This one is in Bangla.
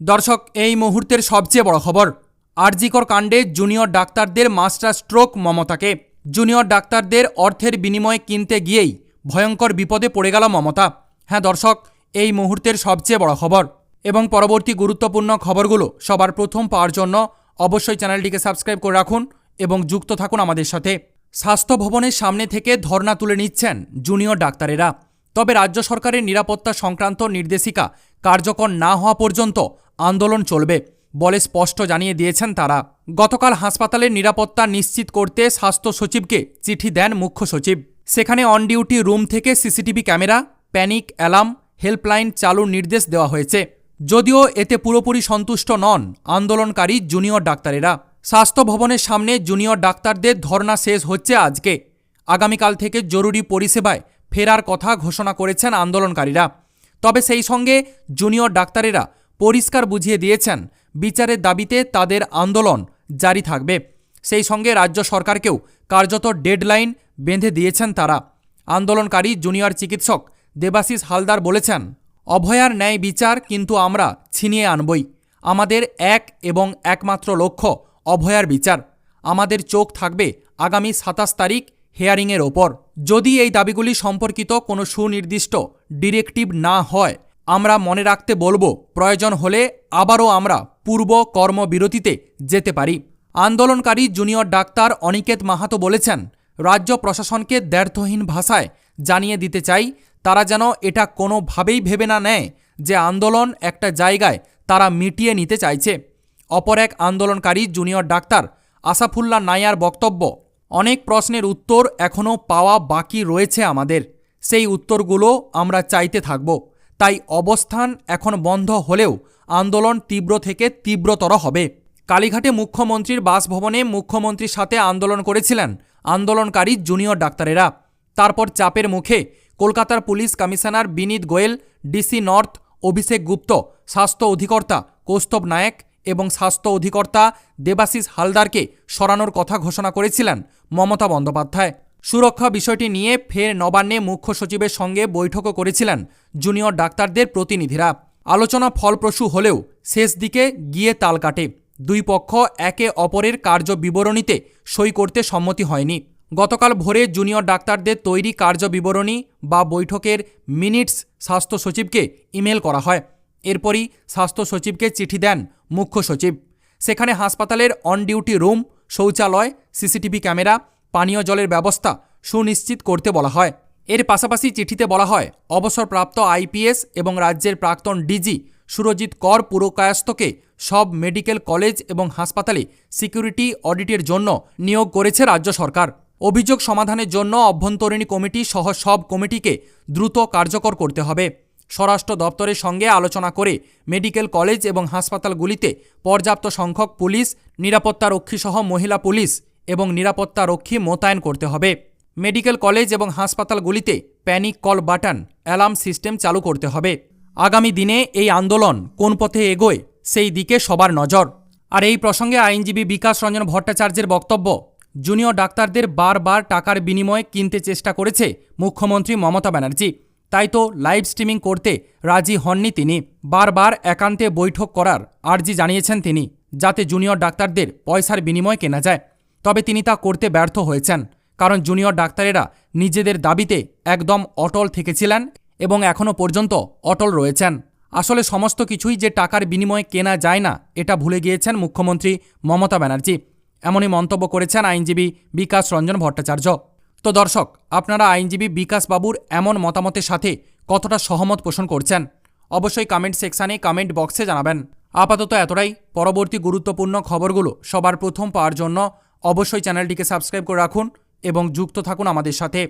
দর্শক, এই মুহূর্তের সবচেয়ে বড় খবর, আরজিকর কাণ্ডে জুনিয়র ডাক্তারদের মাস্টার স্ট্রোক মমতাকে। জুনিয়র ডাক্তারদের অর্থের বিনিময়ে কিনতে গিয়েই ভয়ঙ্কর বিপদে পড়ে গেল মমতা। হ্যাঁ দর্শক, এই মুহূর্তের সবচেয়ে বড় খবর এবং পরবর্তী গুরুত্বপূর্ণ খবরগুলো সবার প্রথম পাওয়ার জন্য অবশ্যই চ্যানেলটিকে সাবস্ক্রাইব করে রাখুন এবং যুক্ত থাকুন আমাদের সাথে। স্বাস্থ্য ভবনের সামনে থেকে ধর্ণা তুলে নিচ্ছেন জুনিয়র ডাক্তারেরা। তবে রাজ্য সরকারের নিরাপত্তা সংক্রান্ত নির্দেশিকা কার্যকর না হওয়া পর্যন্ত আন্দোলন চলবে, বলে স্পষ্ট জানিয়ে দিয়েছেন তারা। গতকাল হাসপাতালের নিরাপত্তা নিশ্চিত করতে স্বাস্থ্য সচিবকে চিঠি দেন মুখ্য সচিব। সেখানে অন ডিউটি রুম থেকে CCTV camera, panic alarm, helpline চালুর নির্দেশ দেওয়া হয়েছে। যদিও এতে পুরোপুরি সন্তুষ্ট নন আন্দোলনকারী জুনিয়র ডাক্তারেরা। স্বাস্থ্য ভবনের সামনে জুনিয়র ডাক্তারদের ধর্ণা শেষ হচ্ছে আজকে। আগামীকাল থেকে জরুরি পরিষেবায় ফেরার কথা ঘোষণা করেছেন আন্দোলনকারীরা। তবে সেই সঙ্গে জুনিয়র ডাক্তারেরা পরিষ্কার বুঝিয়ে দিয়েছেন, বিচারের দাবিতে তাদের আন্দোলন জারি থাকবে। সেই সঙ্গে রাজ্য সরকারকেও কার্যত ডেডলাইন বেঁধে দিয়েছেন তারা। আন্দোলনকারী জুনিয়র চিকিৎসক দেবাশিস হালদার বলেছেন, অভয়ার ন্যায় বিচার কিন্তু আমরা ছিনিয়ে আনবই। আমাদের এক এবং একমাত্র লক্ষ্য অভয়ার বিচার। আমাদের চোখ থাকবে আগামী সাতাশ তারিখ হেয়ারিংয়ের ওপর। যদি এই দাবিগুলি সম্পর্কিত কোনো সুনির্দিষ্ট, ডিরেক্টিভ না হয়, আমরা মনে রাখতে বলব, প্রয়োজন হলে আবারও আমরা পূর্ব কর্মবিরতিতে যেতে পারি। আন্দোলনকারী জুনিয়র ডাক্তার অনিকেত মাহাতো বলেছেন, রাজ্য প্রশাসনকে দ্ব্যর্থহীন ভাষায় জানিয়ে দিতে চাই, তারা যেন এটা কোনোভাবেই ভেবে না নেয় যে আন্দোলন একটা জায়গায় তারা মিটিয়ে নিতে চাইছে। অপর এক আন্দোলনকারী জুনিয়র ডাক্তার আসাফুল্লাহ নায়ার বক্তব্য অনেক প্রশ্নের উত্তর এখনও পাওয়া বাকি রয়েছে আমাদের। সেই উত্তরগুলো আমরা চাইতে থাকব। তাই অবস্থান এখন বন্ধ হলেও আন্দোলন তীব্র থেকে তীব্রতর হবে। কালীঘাটে মুখ্যমন্ত্রীর বাসভবনে মুখ্যমন্ত্রীর সাথে আন্দোলন করেছিলেন আন্দোলনকারী জুনিয়র ডাক্তারেরা। তারপর চাপের মুখে কলকাতার police commissioner Vineet Goyal, DC north, Abhishek Gupta, স্বাস্থ্য অধিকর্তা কৌস্তব নায়েক এবং স্বাস্থ্য অধিকর্তা দেবাশিস হালদারকে সরানোর কথা ঘোষণা করেছিলেন মমতা বন্দ্যোপাধ্যায়। সুরক্ষা বিষয়টি নিয়ে ফের নবান্নে মুখ্য সচিবের সঙ্গে বৈঠকও করেছিলেন জুনিয়র ডাক্তারদের প্রতিনিধিরা। আলোচনা ফলপ্রসূ হলেও শেষ দিকে গিয়ে তাল কাটে। দুই পক্ষ একে অপরের কার্য বিবরণীতে সই করতে সম্মতি হয়নি। গতকাল ভোরে জুনিয়র ডাক্তারদের তৈরি কার্য বিবরণী বা বৈঠকের মিনিটস স্বাস্থ্য সচিবকে ইমেল করা হয়। এরপরই স্বাস্থ্য সচিবকে চিঠি দেন মুখ্য সচিব। সেখানে হাসপাতালের অন ডিউটি রুম, শৌচালয়, সিসিটিভি ক্যামেরা, পানীয় জলের ব্যবস্থা সুনিশ্চিত করতে বলা হয়। এর পাশাপাশি চিঠিতে বলা হয়, অবসরপ্রাপ্ত আইপিএস এবং রাজ্যের প্রাক্তন ডিজি সুরজিৎ কর পুরকায়স্থকে সব মেডিকেল কলেজ এবং হাসপাতালে সিকিউরিটি অডিটের জন্য নিয়োগ করেছে রাজ্য সরকার। অভিযোগ সমাধানের জন্য অভ্যন্তরীণ কমিটি সহ সব কমিটিকে দ্রুত কার্যকর করতে হবে। স্বরাষ্ট্র দপ্তরের সঙ্গে আলোচনা করে মেডিকেল কলেজ এবং হাসপাতালগুলিতে পর্যাপ্ত সংখ্যক পুলিশ নিরাপত্তা রক্ষী সহ মহিলা পুলিশ এবং নিরাপত্তারক্ষী মোতায়েন করতে হবে। মেডিকেল কলেজ এবং হাসপাতালগুলিতে panic call button, alarm system চালু করতে হবে। আগামী দিনে এই আন্দোলন কোন পথে এগোয় সেই দিকে সবার নজর। আর এই প্রসঙ্গে আইনজীবী বিকাশ রঞ্জন ভট্টাচার্যের বক্তব্য, জুনিয়র ডাক্তারদের বারবার টাকার বিনিময়ে কিনতে চেষ্টা করেছে মুখ্যমন্ত্রী মমতা ব্যানার্জি। তাই তো লাইভ স্ট্রিমিং করতে রাজি হননি তিনি। বারবার একান্তে বৈঠক করার আর্জি জানিয়েছেন তিনি, যাতে জুনিয়র ডাক্তারদের পয়সার বিনিময়ে কেনা যায়। তবে তিনি তা করতে ব্যর্থ হয়েছেন, কারণ জুনিয়র ডাক্তারেরা নিজেদের দাবিতে একদম অটল থেকেছিলেন এবং এখনও পর্যন্ত অটল রয়েছেন। আসলে সমস্ত কিছুই যে টাকার বিনিময়ে কেনা যায় না, এটা ভুলে গিয়েছেন মুখ্যমন্ত্রী মমতা ব্যানার্জি। এমনই মন্তব্য করেছেন আইনজীবী বিকাশ রঞ্জন ভট্টাচার্য। তো দর্শক, আপনারা আইনজীবী বিকাশ বাবুর এমন মতামতের সাথে কতটা সহমত পোষণ করছেন? অবশ্যই কমেন্ট সেকশানে কমেন্ট বক্সে জানাবেন। আপাতত এতটাই। পরবর্তী গুরুত্বপূর্ণ খবরগুলো সবার প্রথম পাওয়ার জন্য অবশ্যই চ্যানেলটিকে সাবস্ক্রাইব করে রাখুন এবং যুক্ত থাকুন আমাদের সাথে।